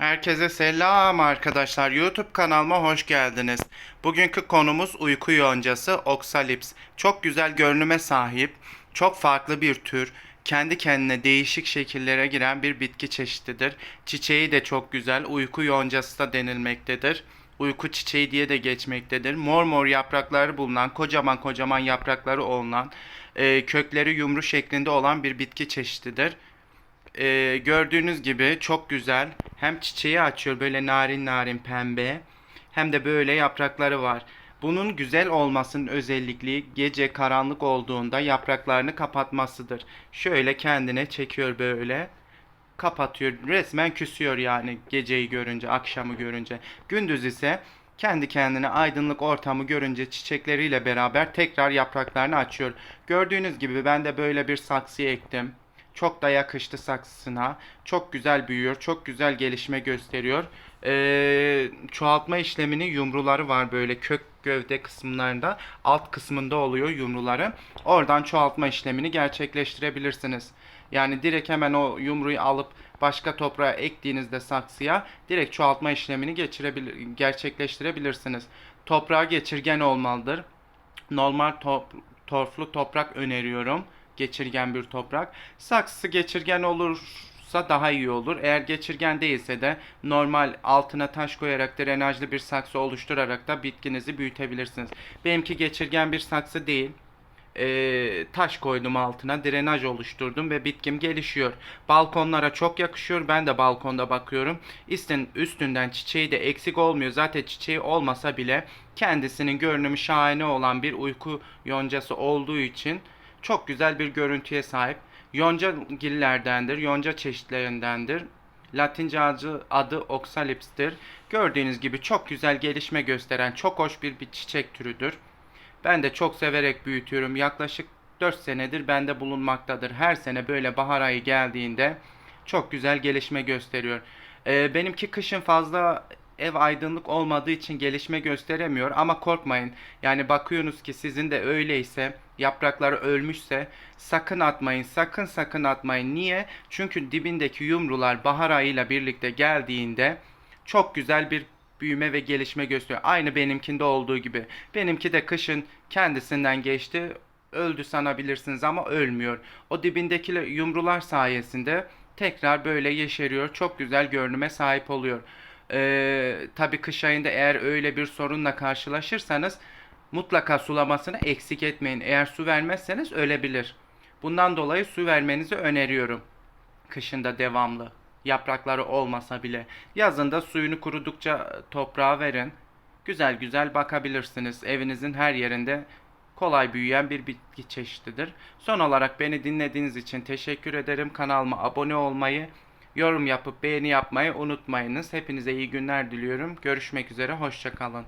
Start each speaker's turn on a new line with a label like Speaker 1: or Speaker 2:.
Speaker 1: Herkese selam arkadaşlar. YouTube kanalıma hoş geldiniz. Bugünkü konumuz uyku yoncası Oxalips. Çok güzel görünüme sahip, çok farklı bir tür, kendi kendine değişik şekillere giren bir bitki çeşididir. Çiçeği de çok güzel, uyku yoncası da denilmektedir. Uyku çiçeği diye de geçmektedir. Mor mor yaprakları bulunan, kocaman kocaman yaprakları olan, e, kökleri yumru şeklinde olan bir bitki çeşididir. Ee, gördüğünüz gibi çok güzel. Hem çiçeği açıyor böyle narin narin pembe. Hem de böyle yaprakları var. Bunun güzel olmasının özelliği gece karanlık olduğunda yapraklarını kapatmasıdır. Şöyle kendine çekiyor böyle. Kapatıyor. Resmen küsüyor yani geceyi görünce, akşamı görünce. Gündüz ise kendi kendine aydınlık ortamı görünce çiçekleriyle beraber tekrar yapraklarını açıyor. Gördüğünüz gibi ben de böyle bir saksı ektim. Çok da yakıştı saksısına. Çok güzel büyüyor. Çok güzel gelişme gösteriyor. Ee, çoğaltma işlemini yumruları var böyle kök gövde kısımlarında. Alt kısmında oluyor yumruları. Oradan çoğaltma işlemini gerçekleştirebilirsiniz. Yani direkt hemen o yumruyu alıp başka toprağa ektiğinizde saksıya direkt çoğaltma işlemini geçirebilir, gerçekleştirebilirsiniz. Toprağa geçirgen olmalıdır. Normal top, torflu toprak öneriyorum. Geçirgen bir toprak. Saksısı geçirgen olursa daha iyi olur. Eğer geçirgen değilse de normal altına taş koyarak drenajlı bir saksı oluşturarak da bitkinizi büyütebilirsiniz. Benimki geçirgen bir saksı değil. Ee, taş koydum altına, drenaj oluşturdum ve bitkim gelişiyor. Balkonlara çok yakışıyor. Ben de balkonda bakıyorum. İstin üstünden çiçeği de eksik olmuyor. Zaten çiçeği olmasa bile kendisinin görünümü şahane olan bir uyku yoncası olduğu için çok güzel bir görüntüye sahip. Yonca gillerdendir, yonca çeşitlerindendir. Latince adı, adı Oxalips'tir. Gördüğünüz gibi çok güzel gelişme gösteren çok hoş bir, bir çiçek türüdür. Ben de çok severek büyütüyorum. Yaklaşık 4 senedir bende bulunmaktadır. Her sene böyle bahar ayı geldiğinde çok güzel gelişme gösteriyor. Ee, benimki kışın fazla ev aydınlık olmadığı için gelişme gösteremiyor ama korkmayın. Yani bakıyorsunuz ki sizin de öyleyse yaprakları ölmüşse sakın atmayın. Sakın sakın atmayın. Niye? Çünkü dibindeki yumrular bahar ayıyla birlikte geldiğinde çok güzel bir büyüme ve gelişme gösteriyor. Aynı benimkinde olduğu gibi. Benimki de kışın kendisinden geçti. Öldü sanabilirsiniz ama ölmüyor. O dibindeki yumrular sayesinde tekrar böyle yeşeriyor. Çok güzel görünüme sahip oluyor. Ee, tabii kış ayında eğer öyle bir sorunla karşılaşırsanız mutlaka sulamasını eksik etmeyin. Eğer su vermezseniz ölebilir. Bundan dolayı su vermenizi öneriyorum. Kışında devamlı. Yaprakları olmasa bile. Yazında suyunu kurudukça toprağa verin. Güzel güzel bakabilirsiniz. Evinizin her yerinde kolay büyüyen bir bitki çeşididir. Son olarak beni dinlediğiniz için teşekkür ederim. Kanalıma abone olmayı, yorum yapıp beğeni yapmayı unutmayınız. Hepinize iyi günler diliyorum. Görüşmek üzere, hoşçakalın.